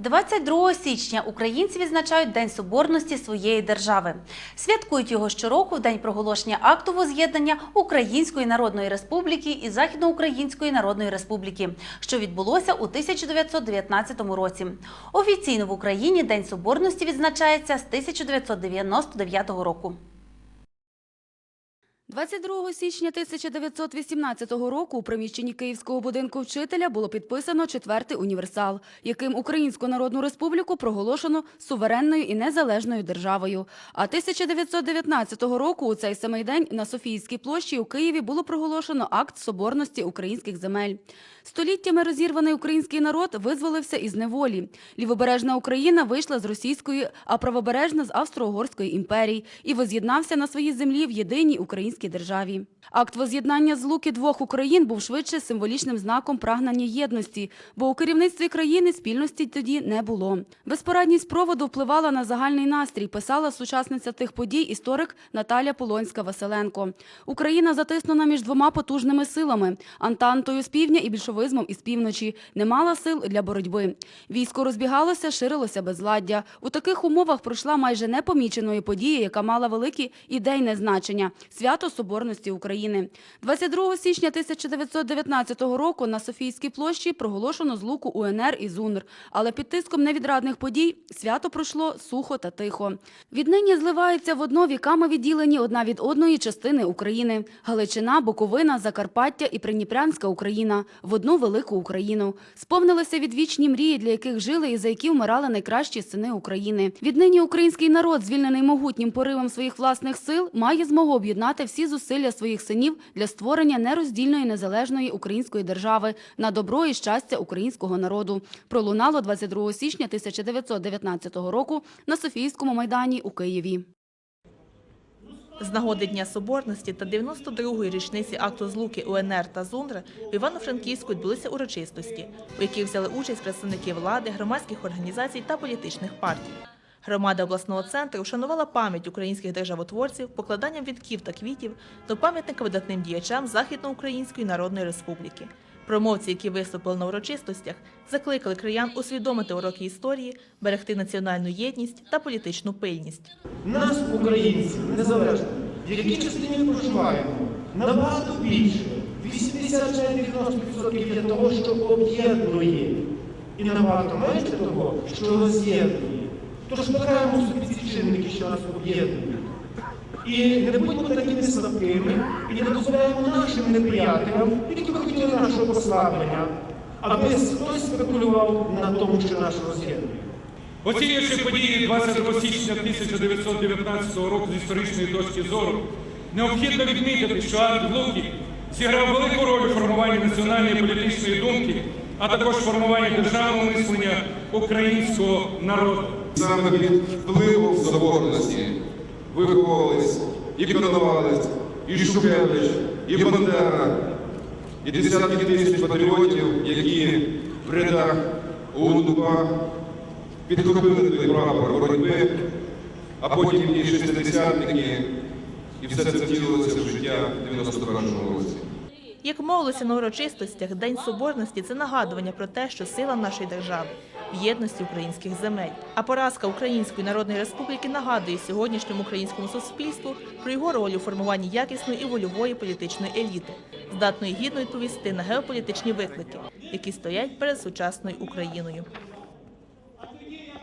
22 січня українці відзначають День Соборності своєї держави. Святкують його щороку в день проголошення акту воз'єднання Української Народної Республіки і Західноукраїнської Народної Республіки, що відбулося у 1919 році. Офіційно в Україні День Соборності відзначається з 1999 року. 22 січня 1918 року у приміщенні Київського будинку вчителя було підписано четвертий універсал, яким Українську Народну Республіку проголошено суверенною і незалежною державою. А 1919 року у цей самий день на Софійській площі у Києві було проголошено акт соборності українських земель. Століттями розірваний український народ визволився із неволі. Лівобережна Україна вийшла з російської, а правобережна з Австро-Угорської імперії і воз'єднався на своїй землі в єдиній українській державі. Акт воз'єднання з луки двох Україн був швидше символічним знаком прагнення єдності, бо у керівництві країни спільності тоді не було. Безпорадність проводу впливала на загальний настрій, писала сучасниця тих подій історик Наталя Полонська-Василенко. Україна затиснена між двома потужними силами – Антантою з півдня і більшовизмом із півночі. Не мала сил для боротьби. Військо розбігалося, ширилося безладдя. У таких умовах пройшла майже непоміченої події, яка мала велике ідейне значення – свято Соборності України. 22 січня 1919 року на Софійській площі проголошено злуку УНР і ЗУНР. Але під тиском невідрадних подій свято пройшло сухо та тихо. Віднині зливаються в одно віками відділені одна від одної частини України – Галичина, Буковина, Закарпаття і Придніпрянська Україна – в одну велику Україну. Сповнилися відвічні мрії, для яких жили і за які вмирали найкращі сини України. Віднині український народ, звільнений могутнім поривом своїх власних сил, має змогу об'єднати всі зусилля своїх синів для створення нероздільної незалежної української держави на добро і щастя українського народу. Пролунало 22 січня 1919 року на Софійському майдані у Києві. З нагоди Дня Соборності та 92-ї річниці акту злуки УНР та ЗУНР в Івано-Франківську відбулися урочистості, у яких взяли участь представники влади, громадських організацій та політичних партій. Громада обласного центру вшанувала пам'ять українських державотворців покладанням вінків та квітів до пам'ятника видатним діячам Західноукраїнської Народної Республіки. Промовці, які виступили на урочистостях, закликали краян усвідомити уроки історії, берегти національну єдність та політичну пильність. Нас, українців, незалежно, в якій частині проживаємо, набагато більше, 80-90% для того, що об'єднує, і набагато менше того, що роз'єднує. Тож шукаємо собі ці чинники, що нас об'єднують. І не будьмо такими слабкими, і не дозволяємо нашим неприятелям, які би хотіли нашого послаблення, аби хтось спекулював на тому, що нас роз'єднує. Оцінюючи події 22 січня 1919 року з історичної точки зору, необхідно відмітити, що Акт Луки зіграв велику роль у формуванні національної політичної думки, а також формуванні державного мислення українського народу. Саме від впливу соборності виховувались і Коновалець, і Шухевич, і Бандера, і десятки тисяч патріотів, які в рядах УНУПА підхопили той прапор боротьби, а потім і шестидесятники, і все це втілилося в життя в 91-му році. Як мовилося на урочистостях, День Соборності це нагадування про те, що сила нашої держави в єдності українських земель. А поразка Української Народної Республіки нагадує сьогоднішньому українському суспільству про його роль у формуванні якісної і вольової політичної еліти, здатної гідно відповісти на геополітичні виклики, які стоять перед сучасною Україною.